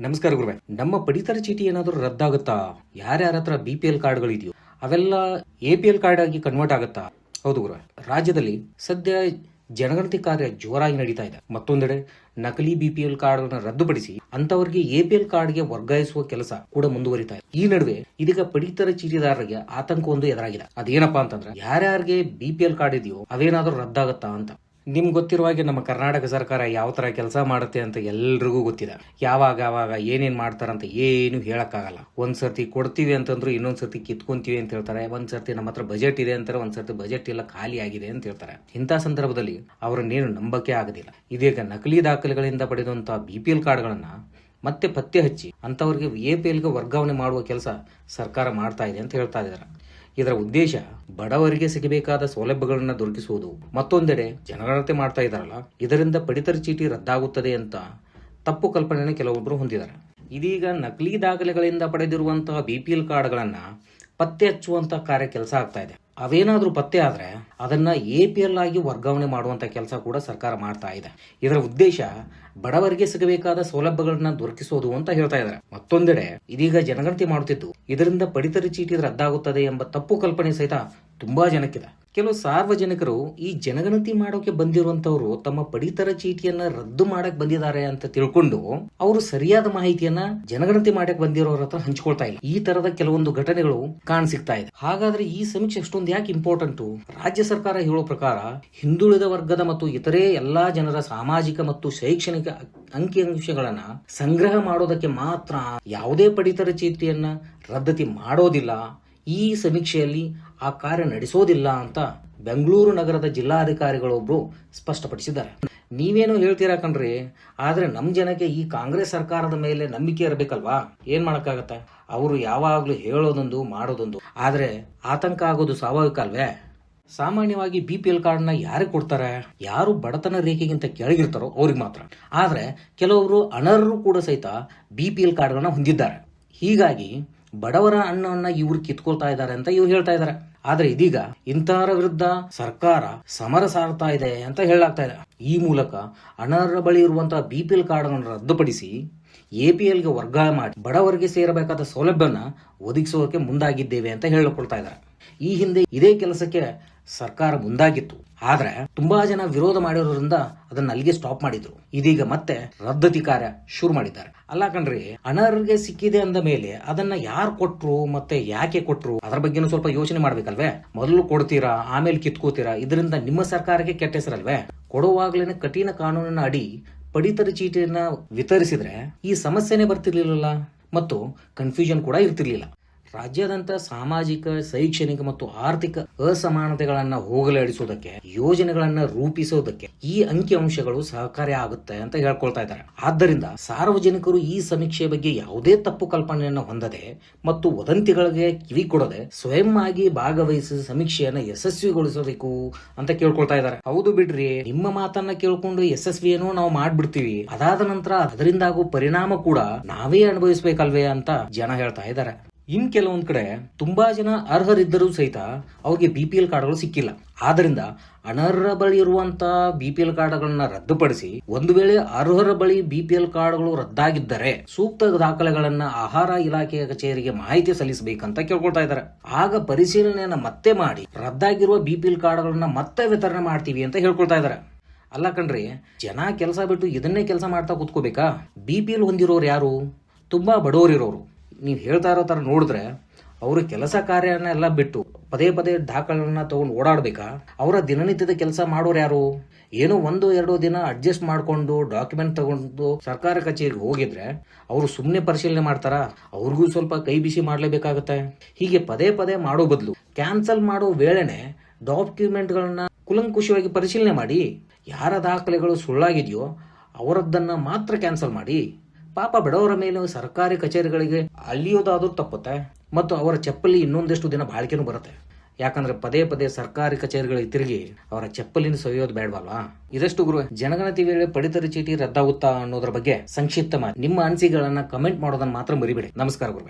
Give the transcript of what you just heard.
ನಮಸ್ಕಾರ ಗುರುವೆ. ನಮ್ಮ ಪಡಿತರ ಚೀಟಿ ಏನಾದರೂ ರದ್ದಾಗುತ್ತಾ? ಯಾರ್ಯಾರ ಹತ್ರ ಬಿ ಪಿ ಎಲ್ ಕಾರ್ಡ್ಗಳು ಇದೆಯೋ, ಅವೆಲ್ಲ ಎ ಪಿ ಎಲ್ ಕಾರ್ಡ್ ಆಗಿ ಕನ್ವರ್ಟ್ ಆಗುತ್ತಾ? ಹೌದು ಗುರುವೆ. ರಾಜ್ಯದಲ್ಲಿ ಸದ್ಯ ಜನಗಣತಿ ಕಾರ್ಯ ಜೋರಾಗಿ ನಡೀತಾ ಇದೆ. ಮತ್ತೊಂದೆಡೆ ನಕಲಿ ಬಿ ಪಿ ಎಲ್ ಕಾರ್ಡ್ಗಳನ್ನ ರದ್ದುಪಡಿಸಿ ಅಂತವರಿಗೆ ಎ ಪಿ ಎಲ್ ಕಾರ್ಡ್ಗೆ ವರ್ಗಾಯಿಸುವ ಕೆಲಸ ಕೂಡ ಮುಂದುವರಿತಾ ಇದೆ. ಈ ನಡುವೆ ಇದೀಗ ಪಡಿತರ ಚೀಟಿದಾರರಿಗೆ ಆತಂಕ ಒಂದು ಎದುರಾಗಿದೆ. ಅದೇನಪ್ಪಾ ಅಂತಂದ್ರೆ, ಯಾರ್ಯಾರಿಗೆ ಬಿ ಪಿ ಎಲ್ ಕಾರ್ಡ್ ಇದೆಯೋ, ಅವೇನಾದ್ರೂ ರದ್ದಾಗತ್ತಾ ಅಂತ. ನಿಮ್ಗೆ ಗೊತ್ತಿರುವ ಹಾಗೆ ನಮ್ಮ ಕರ್ನಾಟಕ ಸರ್ಕಾರ ಯಾವ ಥರ ಕೆಲಸ ಮಾಡುತ್ತೆ ಅಂತ ಎಲ್ರಿಗೂ ಗೊತ್ತಿದೆ. ಯಾವಾಗ ಯಾವಾಗ, ಏನೇನ್ ಮಾಡ್ತಾರಂತ ಏನು ಹೇಳೋಕ್ಕಾಗಲ್ಲ. ಒಂದು ಸರ್ತಿ ಕೊಡ್ತೀವಿ ಅಂತಂದ್ರು ಇನ್ನೊಂದು ಸರ್ತಿ ಕಿತ್ಕೊಂತೀವಿ ಅಂತ ಹೇಳ್ತಾರೆ. ಒಂದು ಸರ್ತಿ ನಮ್ಮ ಹತ್ರ ಬಜೆಟ್ ಇದೆ ಅಂತಾರೆ ಒಂದು ಸರ್ತಿ ಬಜೆಟ್ ಇಲ್ಲ ಖಾಲಿ ಆಗಿದೆ ಅಂತ ಹೇಳ್ತಾರೆ. ಇಂಥ ಸಂದರ್ಭದಲ್ಲಿ ಅವರನ್ನೇನು ನಂಬಕ್ಕೆ ಆಗೋದಿಲ್ಲ. ಇದೀಗ ನಕಲಿ ದಾಖಲೆಗಳಿಂದ ಪಡೆದಂಥ ಬಿ ಪಿ ಎಲ್ ಕಾರ್ಡ್ಗಳನ್ನು ಮತ್ತೆ ಪತ್ತೆ ಹಚ್ಚಿ ಅಂಥವ್ರಿಗೆ ಎ ಪಿ ಎಲ್ಗೆ ವರ್ಗಾವಣೆ ಮಾಡುವ ಕೆಲಸ ಸರ್ಕಾರ ಮಾಡ್ತಾ ಇದೆ ಅಂತ ಹೇಳ್ತಾ ಇದ್ದಾರೆ. ಇದರ ಉದ್ದೇಶ ಬಡವರಿಗೆ ಸಿಗಬೇಕಾದ ಸೌಲಭ್ಯಗಳನ್ನು ದೊರಕಿಸುವುದು. ಮತ್ತೊಂದೆಡೆ ಜನಗಣತಿ ಮಾಡ್ತಾ ಇದ್ದಾರಲ್ಲ ಇದರಿಂದ ಪಡಿತರ ಚೀಟಿ ರದ್ದಾಗುತ್ತದೆ ಅಂತ ತಪ್ಪು ಕಲ್ಪನೆಯನ್ನು ಕೆಲವೊಬ್ಬರು ಹೊಂದಿದ್ದಾರೆ ಇದೀಗ ನಕಲಿ ದಾಖಲೆಗಳಿಂದ ಪಡೆದಿರುವಂತಹ ಬಿ ಪಿ ಎಲ್ ಕಾರ್ಡ್ಗಳನ್ನು ಪತ್ತೆ ಹಚ್ಚುವಂಥ ಕಾರ್ಯ ಕೆಲಸ ಆಗ್ತಾ ಇದೆ. ಅವೇನಾದ್ರೂ ಪತ್ತೆ ಆದ್ರೆ ಅದನ್ನ ಎ ಪಿ ಎಲ್ ಆಗಿ ವರ್ಗಾವಣೆ ಮಾಡುವಂಥ ಕೆಲಸ ಕೂಡ ಸರ್ಕಾರ ಮಾಡ್ತಾ ಇದೆ. ಇದರ ಉದ್ದೇಶ ಬಡವರಿಗೆ ಸಿಗಬೇಕಾದ ಸೌಲಭ್ಯಗಳನ್ನ ದೊರಕಿಸೋದು ಅಂತ ಹೇಳ್ತಾ ಇದ್ದಾರೆ. ಮತ್ತೊಂದೆಡೆ ಇದೀಗ ಜನಗಣತಿ ಮಾಡುತ್ತಿದ್ದು, ಇದರಿಂದ ಪಡಿತರ ಚೀಟಿ ರದ್ದಾಗುತ್ತದೆ ಎಂಬ ತಪ್ಪು ಕಲ್ಪನೆ ಸಹಿತ ತುಂಬಾ ಜನಕ್ಕಿದೆ. ಕೆಲವು ಸಾರ್ವಜನಿಕರು ಈ ಜನಗಣತಿ ಮಾಡೋಕೆ ಬಂದಿರುವಂತವರು ತಮ್ಮ ಪಡಿತರ ಚೀಟಿಯನ್ನ ರದ್ದು ಮಾಡಕ್ ಬಂದಿದ್ದಾರೆ ಅಂತ ತಿಳ್ಕೊಂಡು ಅವರು ಸರಿಯಾದ ಮಾಹಿತಿಯನ್ನ ಜನಗಣತಿ ಮಾಡಕ್ ಬಂದಿರೋರ ಹತ್ರ ಹಂಚ್ಕೊಳ್ತಾ ಇಲ್ಲ. ಈ ತರದ ಕೆಲವೊಂದು ಘಟನೆಗಳು ಕಾಣ ಸಿಗ್ತಾ ಇದೆ. ಹಾಗಾದ್ರೆ ಈ ಸಮೀಕ್ಷೆ ಅಷ್ಟೊಂದು ಯಾಕೆ ಇಂಪಾರ್ಟೆಂಟು ರಾಜ್ಯ ಸರ್ಕಾರ ಹೇಳೋ ಪ್ರಕಾರ ಹಿಂದುಳಿದ ವರ್ಗದ ಮತ್ತು ಇತರೆ ಎಲ್ಲಾ ಜನರ ಸಾಮಾಜಿಕ ಮತ್ತು ಶೈಕ್ಷಣಿಕ ಅಂಕಿಅಂಶಗಳನ್ನ ಸಂಗ್ರಹ ಮಾಡೋದಕ್ಕೆ ಮಾತ್ರ ಯಾವುದೇ ಪಡಿತರ ಚೀಟಿಯನ್ನ ರದ್ದತಿ ಮಾಡೋದಿಲ್ಲ. ಈ ಸಮೀಕ್ಷೆಯಲ್ಲಿ ಆ ಕಾರ್ಯ ನಡೆಸೋದಿಲ್ಲ ಅಂತ ಬೆಂಗಳೂರು ನಗರದ ಜಿಲ್ಲಾಧಿಕಾರಿಗಳೊಬ್ರು ಸ್ಪಷ್ಟಪಡಿಸಿದ್ದಾರೆ. ನೀವೇನು ಹೇಳ್ತೀರಾ ಕಣ್ರಿ, ಆದ್ರೆ ನಮ್ ಜನಕ್ಕೆ ಈ ಕಾಂಗ್ರೆಸ್ ಸರ್ಕಾರದ ಮೇಲೆ ನಂಬಿಕೆ ಇರಬೇಕಲ್ವಾ? ಏನ್ ಮಾಡೋಕ್ಕಾಗತ್ತೆ? ಅವರು ಯಾವಾಗ್ಲೂ ಹೇಳೋದೊಂದು, ಮಾಡೋದೊಂದು. ಆದ್ರೆ ಆತಂಕ ಆಗೋದು ಸ್ವಾಭಾವಿಕ ಅಲ್ವೇ? ಸಾಮಾನ್ಯವಾಗಿ ಬಿ ಪಿ ಎಲ್ ಕಾರ್ಡ್ನ ಯಾರಿಗೆ ಕೊಡ್ತಾರೆ? ಯಾರು ಬಡತನ ರೇಖೆಗಿಂತ ಕೆಳಗಿರ್ತಾರೋ ಅವ್ರಿಗೆ ಮಾತ್ರ. ಆದ್ರೆ ಕೆಲವರು ಅನರ್ಹರು ಕೂಡ ಸಹಿತ ಬಿ ಪಿ ಎಲ್ ಕಾರ್ಡ್ಗಳನ್ನ ಹೊಂದಿದ್ದಾರೆ. ಹೀಗಾಗಿ ಬಡವರ ಅನ್ನವನ್ನ ಇವ್ರು ಕಿತ್ಕೊಳ್ತಾ ಇದ್ದಾರೆ ಅಂತ ಇವ್ರು ಹೇಳ್ತಾ ಇದ್ದಾರೆ. ಆದ್ರೆ ಇದೀಗ ಇಂತಹರ ವಿರುದ್ಧ ಸರ್ಕಾರ ಸಮರ ಸಾರ್ತಾ ಇದೆ ಅಂತ ಹೇಳಲಾಗ್ತಾ ಇದೆ. ಈ ಮೂಲಕ ಅನರ್ಹರ ಬಳಿ ಇರುವಂತಹ ಬಿ ಪಿ ಎಲ್ ಕಾರ್ಡ್ಗಳನ್ನು ರದ್ದುಪಡಿಸಿ ಎ ಪಿ ವರ್ಗಾವಣೆ ಮಾಡಿ ಬಡವರಿಗೆ ಸೇರಬೇಕಾದ ಸೌಲಭ್ಯನ ಒದಗಿಸೋಕೆ ಮುಂದಾಗಿದ್ದೇವೆ ಅಂತ ಹೇಳಿಕೊಳ್ತಾ ಇದ್ದಾರೆ. ಈ ಹಿಂದೆ ಇದೇ ಕೆಲಸಕ್ಕೆ ಸರ್ಕಾರ ಮುಂದಾಗಿತ್ತು. ಆದ್ರೆ ತುಂಬಾ ಜನ ವಿರೋಧ ಮಾಡಿರೋದ್ರಿಂದ ಅದನ್ನ ಅಲ್ಲಿಗೆ ಸ್ಟಾಪ್ ಮಾಡಿದ್ರು. ಇದೀಗ ಮತ್ತೆ ರದ್ದತಿ ಕಾರ್ಯ ಶುರು ಮಾಡಿದ್ದಾರೆ. ಅಲ್ಲ ಕಣ್ರಿ, ಅನರ್ಹರಿಗೆ ಸಿಕ್ಕಿದೆ ಅಂದ ಮೇಲೆ ಅದನ್ನ ಯಾರು ಕೊಟ್ರು ಮತ್ತೆ ಯಾಕೆ ಕೊಟ್ರು? ಅದ್ರ ಬಗ್ಗೆನೂ ಸ್ವಲ್ಪ ಯೋಚನೆ ಮಾಡ್ಬೇಕಲ್ವೇ? ಮೊದಲು ಕೊಡ್ತೀರಾ, ಆಮೇಲೆ ಕಿತ್ಕೋತೀರಾ? ಇದರಿಂದ ನಿಮ್ಮ ಸರ್ಕಾರಕ್ಕೆ ಕೆಟ್ಟ ಹೆಸರಲ್ವೇ? ಕೊಡುವಾಗ್ಲೇನೆ ಕಠಿಣ ಕಾನೂನಿನ ಅಡಿ ಪಡಿತರ ಚೀಟಿಯನ್ನ ವಿತರಿಸಿದ್ರೆ ಈ ಸಮಸ್ಯೆನೆ ಬರ್ತಿರ್ಲಿಲ್ಲ ಮತ್ತು ಕನ್ಫ್ಯೂಷನ್ ಕೂಡ ಇರ್ತಿರ್ಲಿಲ್ಲ. ರಾಜ್ಯಾದ್ಯಂತ ಸಾಮಾಜಿಕ, ಶೈಕ್ಷಣಿಕ ಮತ್ತು ಆರ್ಥಿಕ ಅಸಮಾನತೆಗಳನ್ನ ಹೋಗಲಾಡಿಸೋದಕ್ಕೆ, ಯೋಜನೆಗಳನ್ನ ರೂಪಿಸೋದಕ್ಕೆ ಈ ಅಂಕಿ ಅಂಶಗಳು ಸಹಕಾರಿ ಆಗುತ್ತೆ ಅಂತ ಹೇಳ್ಕೊಳ್ತಾ ಇದ್ದಾರೆ. ಆದ್ದರಿಂದ ಸಾರ್ವಜನಿಕರು ಈ ಸಮೀಕ್ಷೆ ಬಗ್ಗೆ ಯಾವುದೇ ತಪ್ಪು ಕಲ್ಪನೆಯನ್ನು ಹೊಂದದೆ ಮತ್ತು ವದಂತಿಗಳಿಗೆ ಕಿವಿ ಕೊಡದೆ ಸ್ವಯಂ ಆಗಿ ಭಾಗವಹಿಸಿ ಸಮೀಕ್ಷೆಯನ್ನ ಯಶಸ್ವಿಗೊಳಿಸಬೇಕು ಅಂತ ಕೇಳ್ಕೊಳ್ತಾ ಇದ್ದಾರೆ. ಹೌದು ಬಿಡ್ರಿ, ನಿಮ್ಮ ಮಾತನ್ನ ಕೇಳ್ಕೊಂಡು ಯಶಸ್ವಿಯನ್ನು ನಾವು ಮಾಡ್ಬಿಡ್ತೀವಿ. ಅದಾದ ನಂತರ ಅದರಿಂದ ಆಗೋ ಪರಿಣಾಮ ಕೂಡ ನಾವೇ ಅನುಭವಿಸ್ಬೇಕಲ್ವೇ ಅಂತ ಜನ ಹೇಳ್ತಾ ಇದ್ದಾರೆ. ಇನ್ ಕೆಲವೊಂದ್ ಕಡೆ ತುಂಬಾ ಜನ ಅರ್ಹರಿದ್ದರೂ ಸಹಿತ ಅವ್ರಿಗೆ ಬಿ ಪಿ ಎಲ್ ಕಾರ್ಡ್ಗಳು ಸಿಕ್ಕಿಲ್ಲ. ಆದ್ರಿಂದ ಅನರ್ಹರ ಬಳಿ ಇರುವಂತ ಬಿ ಪಿ ಎಲ್ ಕಾರ್ಡ್ಗಳನ್ನ ರದ್ದುಪಡಿಸಿ ಒಂದು ವೇಳೆ ಅರ್ಹರ ಬಳಿ ಬಿ ಪಿ ಎಲ್ ಕಾರ್ಡ್ಗಳು ರದ್ದಾಗಿದ್ದರೆ ಸೂಕ್ತ ದಾಖಲೆಗಳನ್ನ ಆಹಾರ ಇಲಾಖೆಯ ಕಚೇರಿಗೆ ಮಾಹಿತಿ ಸಲ್ಲಿಸಬೇಕಂತ ಕೇಳ್ಕೊಳ್ತಾ ಇದ್ದಾರೆ. ಆಗ ಪರಿಶೀಲನೆಯನ್ನ ಮತ್ತೆ ಮಾಡಿ ರದ್ದಾಗಿರುವ ಬಿ ಪಿ ಎಲ್ ಕಾರ್ಡ್ಗಳನ್ನ ಮತ್ತೆ ವಿತರಣೆ ಮಾಡ್ತೀವಿ ಅಂತ ಹೇಳ್ಕೊಳ್ತಾ ಇದ್ದಾರೆ. ಅಲ್ಲ ಕಣ್ರಿ, ಜನ ಕೆಲಸ ಬಿಟ್ಟು ಇದನ್ನೇ ಕೆಲಸ ಮಾಡ್ತಾ ಕೂತ್ಕೋಬೇಕಾ? ಬಿ ಪಿ ಎಲ್ ಹೊಂದಿರೋರು ಯಾರು? ತುಂಬಾ ಬಡವರಿರೋರು. ನೀವು ಹೇಳ್ತಾ ಇರೋ ಥರ ನೋಡಿದ್ರೆ ಅವರು ಕೆಲಸ ಕಾರ್ಯನ ಎಲ್ಲ ಬಿಟ್ಟು ಪದೇ ಪದೇ ದಾಖಲೆಗಳನ್ನ ತಗೊಂಡು ಓಡಾಡಬೇಕಾ? ಅವರ ದಿನನಿತ್ಯದ ಕೆಲಸ ಮಾಡೋರು ಯಾರು? ಏನೋ ಒಂದು ಎರಡು ದಿನ ಅಡ್ಜಸ್ಟ್ ಮಾಡಿಕೊಂಡು ಡಾಕ್ಯುಮೆಂಟ್ ತಗೊಂಡು ಸರ್ಕಾರ ಕಚೇರಿಗೆ ಹೋಗಿದ್ರೆ ಅವರು ಸುಮ್ಮನೆ ಪರಿಶೀಲನೆ ಮಾಡ್ತಾರ? ಅವ್ರಿಗೂ ಸ್ವಲ್ಪ ಕೈ ಬಿಸಿ ಮಾಡಲೇಬೇಕಾಗತ್ತೆ. ಹೀಗೆ ಪದೇ ಪದೇ ಮಾಡೋ ಬದಲು ಕ್ಯಾನ್ಸಲ್ ಮಾಡೋ ವೇಳೆನೆ ಡಾಕ್ಯುಮೆಂಟ್ಗಳನ್ನ ಕುಲಂಕುಷವಾಗಿ ಪರಿಶೀಲನೆ ಮಾಡಿ ಯಾರ ದಾಖಲೆಗಳು ಸುಳ್ಳಾಗಿದೆಯೋ ಅವರದ್ದನ್ನು ಮಾತ್ರ ಕ್ಯಾನ್ಸಲ್ ಮಾಡಿ. ಪಾಪ ಬಡವರ ಮೇಲೆ ಸರ್ಕಾರಿ ಕಚೇರಿಗಳಿಗೆ ಅಲ್ಲಿಯೋದಾದ್ರೂ ತಪ್ಪುತ್ತೆ. ಮತ್ತು ಅವರ ಚಪ್ಪಲಿ ಇನ್ನೊಂದಷ್ಟು ದಿನ ಬಾಳಿಕೆನೂ ಬರುತ್ತೆ. ಯಾಕಂದ್ರೆ ಪದೇ ಪದೇ ಸರ್ಕಾರಿ ಕಚೇರಿಗಳಿಗೆ ತಿರುಗಿ ಅವರ ಚಪ್ಪಲಿನ ಸವಿಯೋದು ಬೇಡವಲ್ವಾ? ಇದಷ್ಟು ಗುರು? ಜನಗಣತಿ ವೇಳೆ ಪಡಿತರ ಚೀಟಿ ರದ್ದಾಗುತ್ತಾ ಅನ್ನೋದ್ರ ಬಗ್ಗೆ ಸಂಕ್ಷಿಪ್ತ ಮಾತು ನಿಮ್ಮ ಅನಿಸಿಕೆಗಳನ್ನ ಕಮೆಂಟ್ ಮಾಡೋದನ್ನ ಮಾತ್ರ ಮರಿಬೇಡಿ. ನಮಸ್ಕಾರ ಗುರು